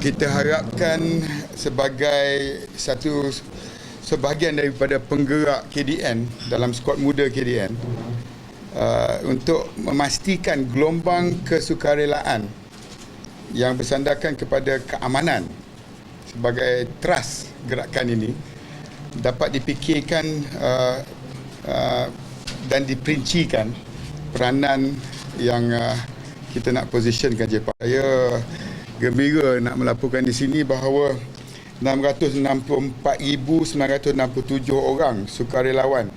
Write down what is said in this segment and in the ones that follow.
Kita harapkan sebagai satu sebahagian daripada penggerak KDN dalam skuad muda KDN uh, untuk memastikan gelombang kesukarelaan yang bersandarkan kepada keamanan sebagai trust gerakan ini dapat dipikirkan uh, uh, dan diperincikan peranan yang uh, kita nak positionkan je. Saya gembira nak melaporkan di sini bahawa 664,967 orang sukarelawan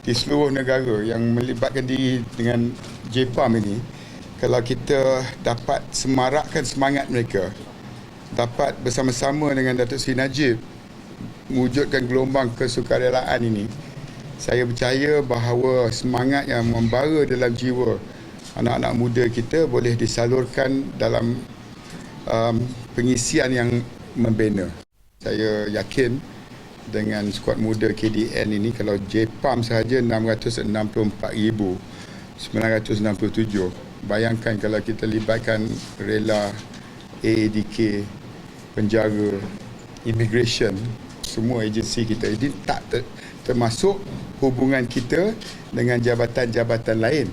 di seluruh negara yang melibatkan diri dengan JPAM ini kalau kita dapat semarakkan semangat mereka dapat bersama-sama dengan Datuk Seri Najib mewujudkan gelombang kesukarelaan ini saya percaya bahawa semangat yang membara dalam jiwa anak-anak muda kita boleh disalurkan dalam um, pengisian yang membina. Saya yakin dengan skuad muda KDN ini kalau JPAM sahaja 664,967 bayangkan kalau kita libatkan rela AADK penjara immigration semua agensi kita ini tak ter, termasuk hubungan kita dengan jabatan-jabatan lain